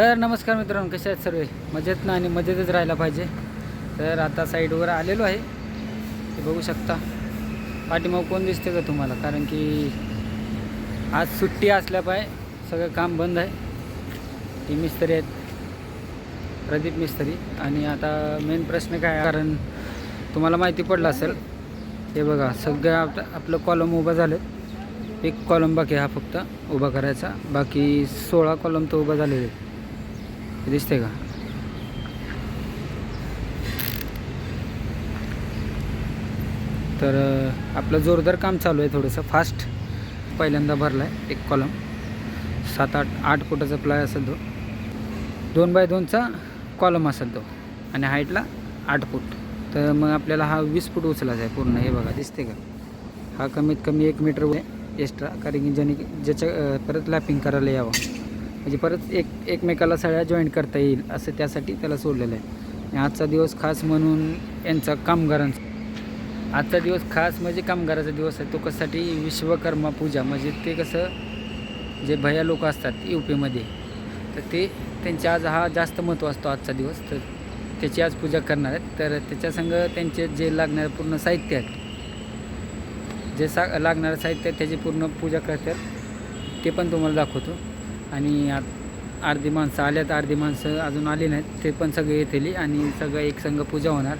तर नमस्कार मित्रांनो कसे आहेत सर्व? मजेत ना आणि मजेतच राहायला पाहिजे. तर आता साईडवर आलेलो आहे. ते बघू शकता. पाठीमाग कोण दिसते का तुम्हाला? कारण की आज सुट्टी असल्या पाय सगळं काम बंद आहे. ती मिस्त्री आहेत. प्रदीप मिस्त्री. आणि आता मेन प्रश्न काय कारण तुम्हाला माहिती पडलं असेल. हे बघा सगळं आप आपलं कॉलम उभं झालं एक कॉलम बाकी हा फक्त उभा करायचा. बाकी सोळा कॉलम तर उभा झालेले आहेत. दिसते का? तर आपलं जोरदार काम चालू आहे थोडंसं. फास्ट पहिल्यांदा भरला आहे एक कॉलम सात आठ आठ फुटाचा प्लाय असेल तो. दोन बाय दोनचा कॉलम असेल तो. आणि हाईटला आठ फूट. तर मग आपल्याला हा वीस फूट उचलायचा आहे पूर्ण. हे बघा दिसते का? हा कमीत कमी एक मीटर एक्स्ट्रा कारण की ज्याने ज्याच्या परत लॅपिंग करायला यावं. म्हणजे परत एक एकमेकाला सगळ्या जॉईंट करता येईल असं त्यासाठी त्याला सोडलेलं आहे. आणि आजचा दिवस खास म्हणून यांचा कामगारांचा. आजचा दिवस खास म्हणजे कामगाराचा दिवस आहे. तो कशासाठी? विश्वकर्मा पूजा. म्हणजे ते कसं जे भया लोक असतात यू पीमध्ये तर ते त्यांचे आज हा जास्त महत्त्व असतो आजचा दिवस. तर त्याची आज पूजा करणार आहेत. तर त्याच्यासंग त्यांचे जे लागणारे पूर्ण साहित्य आहेत जे सा लागणारं साहित्य आहे त्याची पूर्ण पूजा करतात ते पण तुम्हाला दाखवतो. आणि आ अर्धी माणसं आल्यात अर्धी माणसं अजून आली नाहीत. ते पण सगळे येतील आणि सगळं एक संघ पूजा होणार.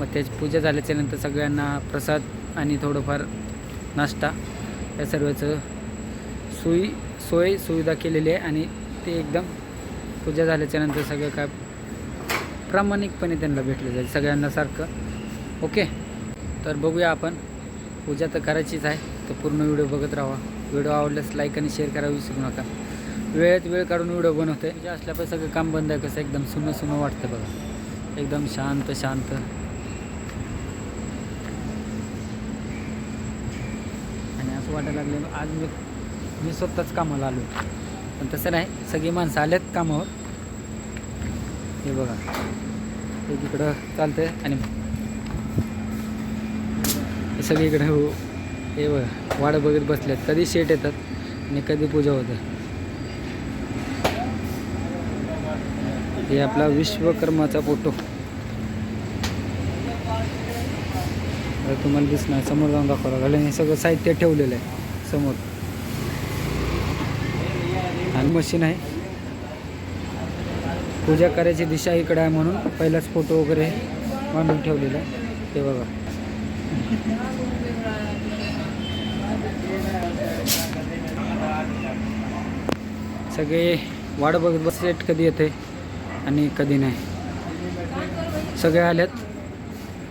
मग त्याची पूजा झाल्याच्यानंतर सगळ्यांना प्रसाद आणि थोडंफार नाश्ता या सर्वचं सोयी सोय सुविधा केलेली आहे आणि ते एकदम पूजा झाल्याच्यानंतर सगळं काय प्रामाणिकपणे त्यांना भेटलं जाईल सगळ्यांना सारखं. ओके? तर बघूया आपण. पूजा तर करायचीच आहे. तर पूर्ण व्हिडिओ बघत राहा. व्हिडिओ आवडल्यास लाईक आणि शेअर करायला विसरू नका. वेळेत वेळ काढून व्हिडिओ बनवते. पूजा असल्यापासून सगळं काम बंद आहे कसं एकदम सुनं सुनं वाटतं बघा. एकदम शांत शांत. आणि असं वाटायला लागलं आज मी मी स्वतःच कामाला आलो. पण तसं नाही सगळी माणसं आल्यात कामावर. हे बघा. एक तिकडं चालतंय आणि सगळीकडे हो हे बघा. वाट बघत बसल्यात कधी शेट येतात आणि कधी पूजा होते. हे आपला विश्वकर्माचा फोटो. तुम्हाला दिसणार समोर जाऊन दाखवावं लागेल हे सगळं साहित्य ठेवलेलं आहे समोर. आणि मशीन आहे. पूजा करायची दिशा इकडे आहे म्हणून पहिलाच फोटो वगैरे मांडून ठेवलेला आहे. ते बघा. सगळे वाट बघत बसलेट कधी येते आणि कधी नाही. सगळे आलेत.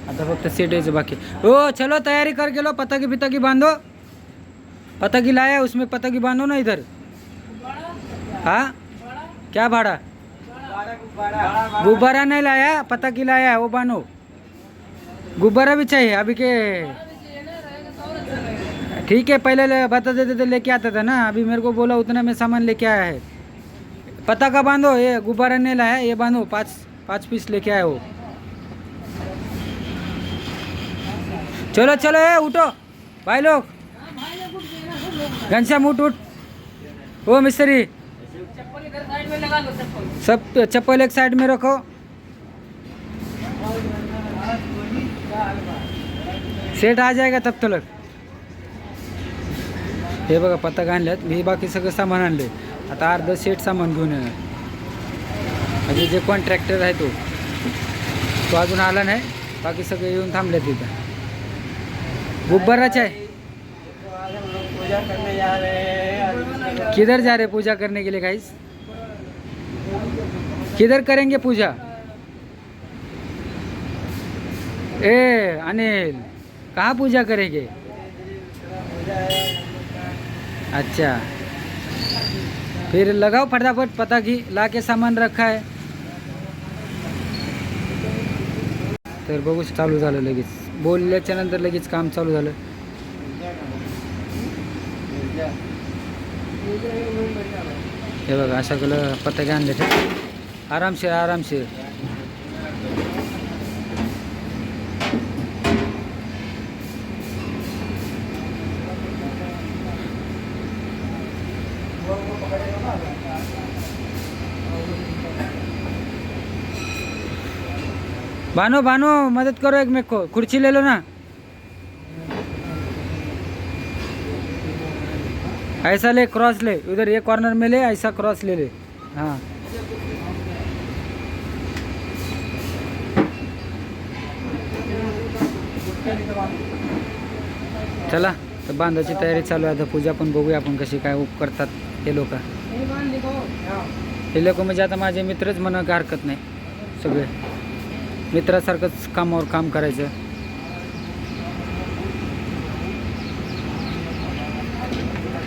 आता फक्त सीट यायचं बाकी. ओ, चलो, तयारी कर गेलो, पताकी पिताकी बांधो. पताकी लाया, उसमें पताकी बांधो ना इधर. हाँ? क्या भाड़ा? गुब्बारा नहीं लाया, पताकी लाया, वो बांधो. गुब्बारा भी चाहिए, अभी के ठीक है, पहले बता देते तो लेके आता था ना, अभी मेरे को बोला उतना में सामान लेके आया है। पताका बांधो ये गुब्बारा नहीं लाया ये बांधो पाँच पाँच पीस लेके आए हो। चलो चलो ये उठो। भाई लोग घनश्याम उठ उठ। ओ मिस्त्री सब चप्पल एक साइड में रखो। सेट आ जाएगा तब तलक। हे बघा पतंग आणल्यात मी बाकी सगळं सामान आणले आता अर्ध सेट सामान घेऊन येणार. म्हणजे जे कॉन्ट्रॅक्टर आहे तो तो अजून आला नाही बाकी सगळे येऊन थांबले तिथं गुब्बाराच आहे? किधर जा रहे पूजा करने के लिए गाइस किधर करेंगे पूजा? ए अनिल कहाँ पूजा करेंगे? अच्छा। फिर लगाओ फटाफट पता की ला के सामान रखा है। तर बघू चालू झालं लगेच. बोलल्याच्या नंतर लगेच काम चालू झालं. हे बघा अशा कलर पताके आणले ते आरामशीर आरामशीर. भानो भानो मदद करो एक मेरे को। कुर्सी ले लो ना। ऐसा ले क्रॉस ले। उधर ये कॉर्नर में ले ऐसा क्रॉस ले ले। हाँ। चला तर बांधाची तयारी चालू आहे. आता पूजा पण बघूया आपण कशी काय उप करतात हे लोक. हे लोक म्हणजे आता माझे मित्रच म्हणा हरकत नाही. सगळे. मित्रासारखंच कामावर काम करायचं.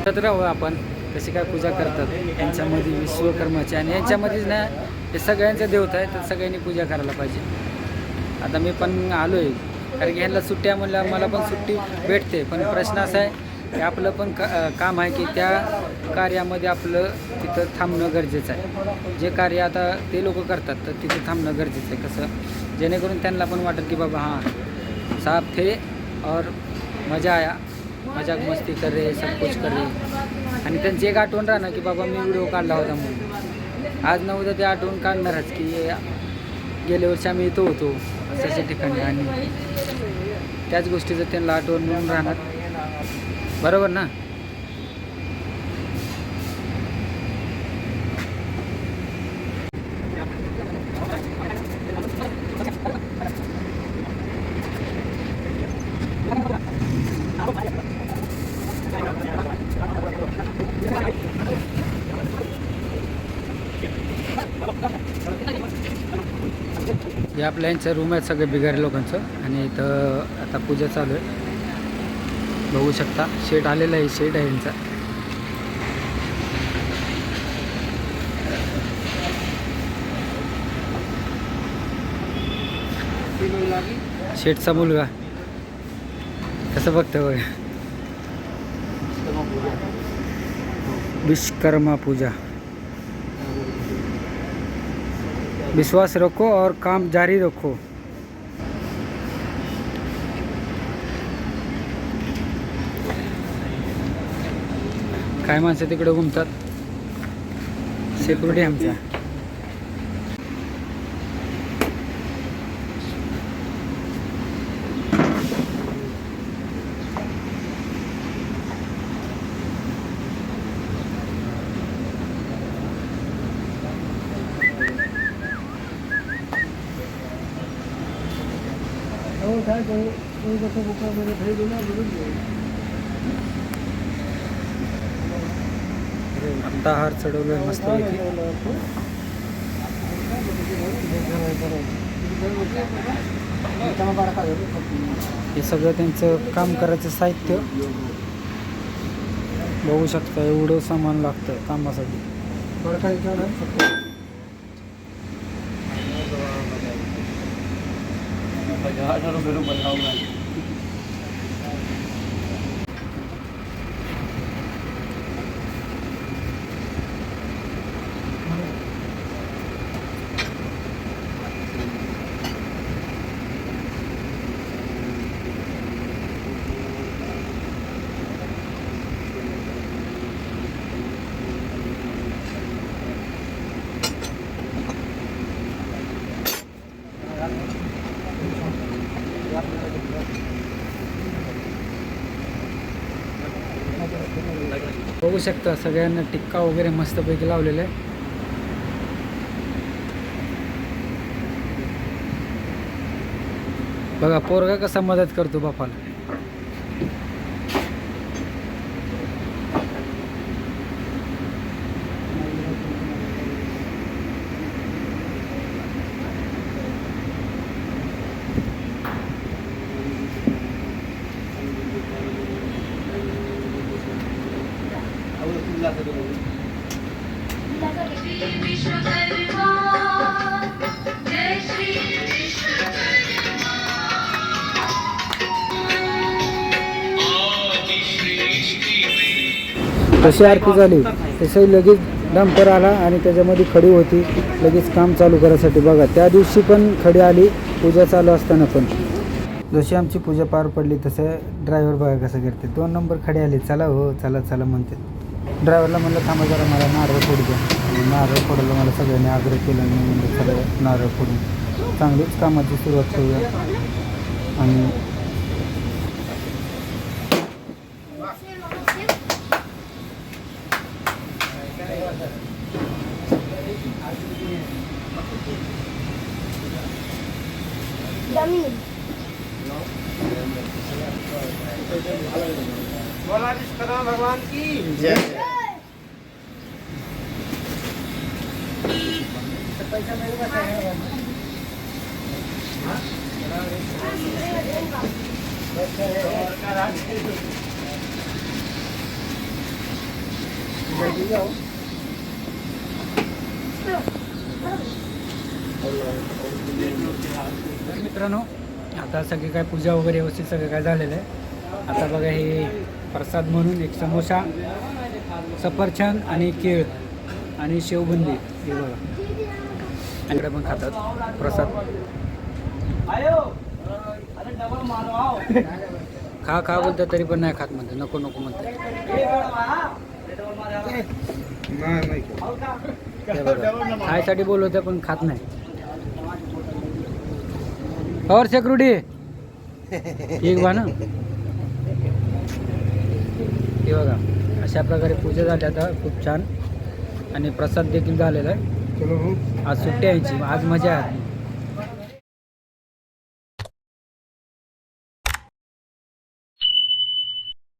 तर राहू आपण कशी काय पूजा करतात यांच्यामध्ये विश्वकर्माची आणि यांच्यामध्येच ना हे सगळ्यांचं देवता आहे तर सगळ्यांनी पूजा करायला पाहिजे. आता मी पण आलो आहे कारण की ह्यांना सुट्ट्या म्हणल्या मला पण सुट्टी भेटते पण प्रश्न असा आहे हे आपलं पण का काम आहे की त्या कार्यामध्ये आपलं तिथं थांबणं गरजेचं आहे. जे कार्य आता ते लोक करतात तर तिथं थांबणं गरजेचं आहे. कसं? जेणेकरून त्यांना पण वाटेल की बाबा हां साफ थे और मजा आया. मजाक मस्ती कर रे सब कुछ कर. रे आणि त्यांची एक आठवण राहणार की बाबा मी व्हिडिओ काढला होता म्हणून. आज ना उद्या ते आठवण काढणारच की गेल्या वर्षी आम्ही इथं होतो अशा ठिकाणी. आणि त्याच गोष्टीचं त्यांना आठवण म्हणून राहणार. बरोबर ना? हे आपल्या रूम आहेत सगळे बिगारी लोकांचं. आणि इथं आता पूजा चालू आहे. बघू शकता. शेट आलेला आहे शेट आहे यांचा. शेठचा मुलगा. कसं बघतं बघ. विश्वकर्मा पूजा. विश्वास रखो और काम जारी रखो. काय माणसं तिकडे घुमतात? सिक्युरिटी आमच्या. काय करू? कसं बुकामध्ये भेट दिला बोलून आत्ता हार चढवलोय मस्त हे सगळं त्यांचं काम करायचं साहित्य. बघू शकता एवढं सामान लागतं कामासाठी. बघू शकता. सगळ्यांना टिक्का वगैरे मस्तपैकी लावलेला आहे. बघा पोरगा कसा मदत करतो बापाला विश्वकर्मा जय श्री विश्वकर्मा तशी आरती झाली? तसंही लगेच डंपर आला आणि त्याच्यामध्ये खडी होती. लगेच काम चालू करायसाठी. बघा त्या दिवशी पण खडी आली पूजा चालू असताना पण. जशी आमची पूजा पार पडली तसं ड्रायव्हर बघा कसं करते. दोन नंबर खडे आली. चला हो चला चला म्हणते. ड्रायव्हरला म्हणलं थांबा जरा मला नारळ फोडू द्या. नारळ फोडायला मला सगळ्यांनी आग्रह केला आणि मी म्हणलं चला नारळ फोडून चांगलीच कामाची सुरुवात करूया. आणि जमीन बोला विश्वकर्मा भगवान की। जय तर मित्रांनो आता सगळे काय पूजा वगैरे व्यवस्थित सगळं काय झालेलं आहे. आता बघा हे प्रसाद म्हणून एक समोसा सफरछंद आणि केळ आणि शेवबुंदी. हे बघा. इकडे पण खातात प्रसाद. खा खा बोलतात तरी पण नाही खात म्हणते. नको नको म्हणते. खायसाठी बोलवते पण खात नाही. और सेक्युरिटी ठीक बा ना. हे बघा अशा प्रकारे पूजा झाली आता. खूप छान. आणि प्रसाद देखील झालेला आहे. आज सुट्टी यायची आज मजा आहे.